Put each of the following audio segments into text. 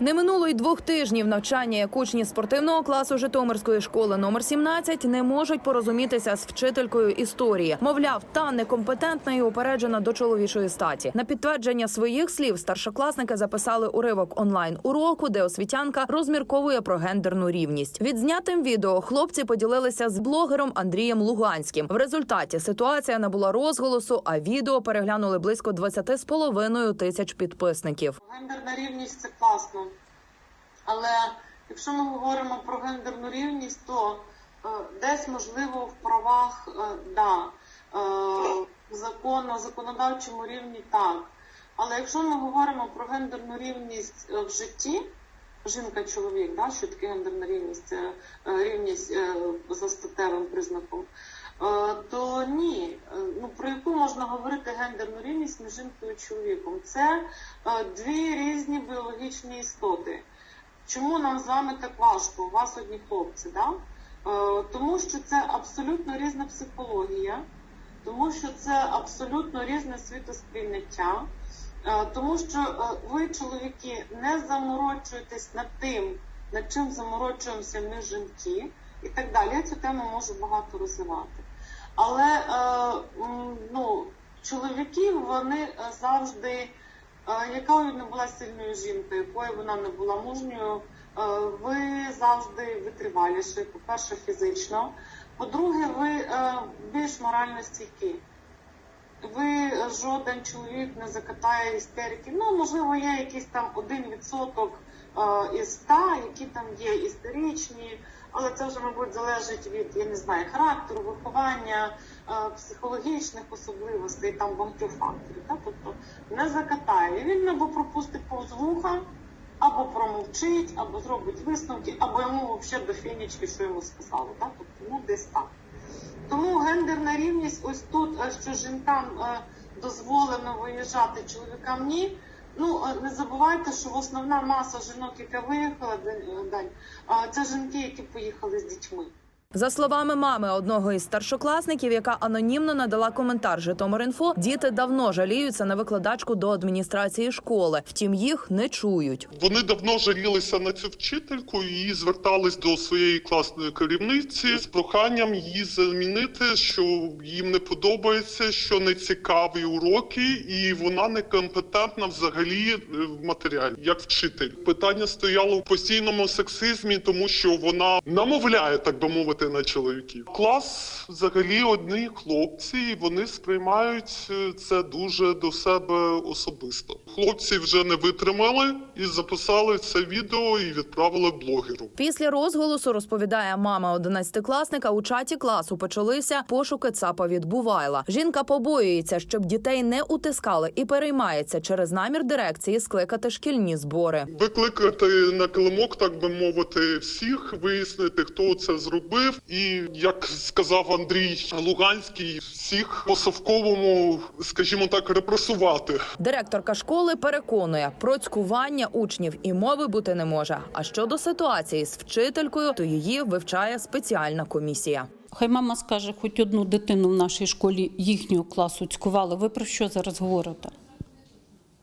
Не минуло й двох тижнів навчання, як учні спортивного класу Житомирської школи номер 17 не можуть порозумітися з вчителькою історії. Мовляв, та некомпетентна і упереджена до чоловічої статі. На підтвердження своїх слів старшокласники записали уривок онлайн уроку, де освітянка розмірковує про гендерну рівність. Відзнятим відео хлопці поділилися з блогером Андрієм Луганським. В результаті ситуація набула розголосу, а відео переглянули близько 20 з половиною тисяч підписників. Гендерна рівність це класно. Але якщо ми говоримо про гендерну рівність, то е, десь можливо в правах е, да, е, закон, на законодавчому рівні так. Але якщо ми говоримо про гендерну рівність е, в житті, жінка-чоловік, да, що таке гендерна рівність, це е, рівність е, за статевим признаком, е, то ні. Е, Ну про яку можна говорити гендерну рівність між жінкою і чоловіком? Це е, дві різні біологічні істоти. Чому нам з вами так важко? У вас одні хлопці, да? Е, тому що це абсолютно різна психологія, тому що це абсолютно різне світосприйняття. Е, Тому що е, ви, чоловіки, не заморочуєтесь над тим, над чим заморочуємося ми жінки, і так далі. Я цю тему можу багато розвивати. Але ну, чоловіки вони завжди, якою не була сильною жінкою, якою вона не була мужньою, е, ви завжди витриваліші, по-перше, фізично. По-друге, ви е, більш морально стійкі ви е, жоден чоловік не закатає істерики. Ну, можливо, є якийсь там один відсоток із ста, які там є істеричні, але це вже, мабуть, залежить від, я не знаю, характеру, виховання, психологічних особливостей, там багатьох факторів. Так? Тобто не закатає. Він або пропустить повз вуха, або промовчить, або зробить висновки, або йому взагалі до фінічки, що йому сказали. Так? Тобто, ну, десь так. Тому гендерна рівність ось тут, е, що жінкам е, дозволено виїжджати, чоловікам ні. Ну е, не забувайте, що основна маса жінок, яка виїхала е, е, це жінки, які поїхали з дітьми. За словами мами одного із старшокласників, яка анонімно надала коментар Житомир.Інфо, діти давно жаліються на викладачку до адміністрації школи. Втім, їх не чують. Вони давно жалілися на цю вчительку і звертались до своєї класної керівниці з проханням її замінити, що їм не подобається, що не цікаві уроки, і вона некомпетентна взагалі е, в матеріалі як вчитель. Питання стояло в постійному сексизмі, тому що вона намовляє, так би мовити, на чоловіків. Клас взагалі одні хлопці, і вони сприймають е, це дуже до себе особисто. Хлопці вже не витримали і записали це відео і відправили блогеру. Після розголосу розповідає мама одинадцятикласника. У чаті класу почалися пошуки ЦАПа від Бувайла. Жінка побоюється, щоб дітей не утискали і переймається через намір дирекції скликати шкільні збори. Викликати на килимок, так би мовити, всіх, вияснити, хто це зробив, і як сказав Андрій Луганський, всіх по совковому, скажімо так, репресувати. Директорка школи переконує, процькування учнів і мови бути не може. А щодо ситуації з вчителькою, то її вивчає спеціальна комісія. Хай мама скаже, хоч одну дитину в нашій школі їхнього класу цькували. Ви про що зараз говорите?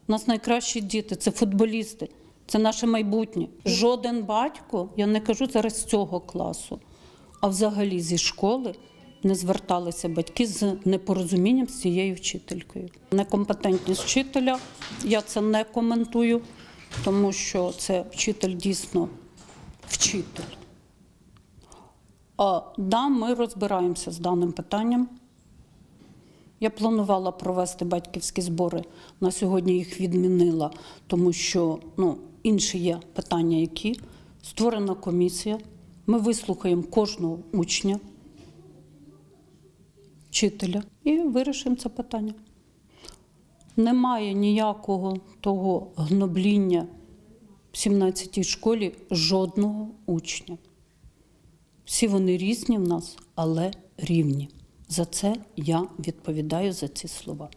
У нас найкращі діти це футболісти, це наше майбутнє. Жоден батько, я не кажу зараз з цього класу, а взагалі зі школи не зверталися батьки з непорозумінням з цією вчителькою. Некомпетентність вчителя, я це не коментую, тому що це вчитель дійсно вчитель. А, да, ми розбираємося з даним питанням. Я планувала провести батьківські збори. На сьогодні їх відмінила, тому що ну, інші є питання, які створена комісія. Ми вислухаємо кожного учня, вчителя і вирішимо це питання. Немає ніякого того гнобління в 17-й школі жодного учня. Всі вони різні в нас, але рівні. За це я відповідаю за ці слова.